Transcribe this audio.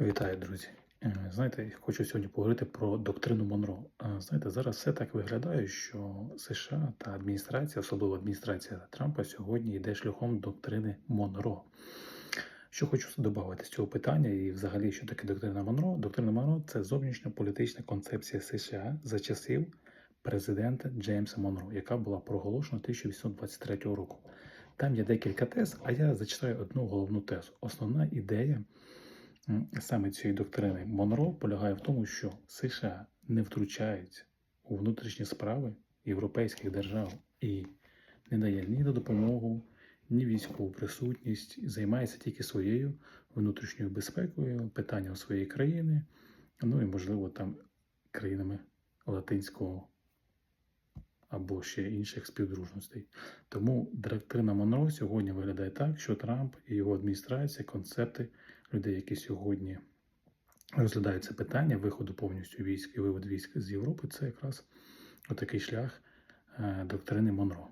Вітаю, друзі. Е, Знаєте, хочу сьогодні поговорити про доктрину Монро. Е, Знаєте, зараз все так виглядає, що США та адміністрація, особливо адміністрація Трампа, сьогодні йде шляхом доктрини Монро. Що хочу додати з цього питання, і взагалі, що таке доктрина Монро? Доктрина Монро це зовнішньополітична концепція США за часів президента Джеймса Монро, яка була проголошена 1823 року. Там є декілька тез, а я зачитаю одну головну тезу. Основна ідея саме цієї доктрини. Монро полягає в тому, що США не втручаються у внутрішні справи європейських держав і не дає ні на допомогу, ні військову присутність, займається тільки своєю внутрішньою безпекою, питанням своєї країни, ну і, можливо, там країнами латинського або ще інших співдружностей. Тому директрина Монро сьогодні виглядає так, що Трамп і його адміністрація, концепти людей, які сьогодні розглядають це питання виходу повністю військ і вивод військ з Європи, це якраз отакий шлях е, доктрини Монро.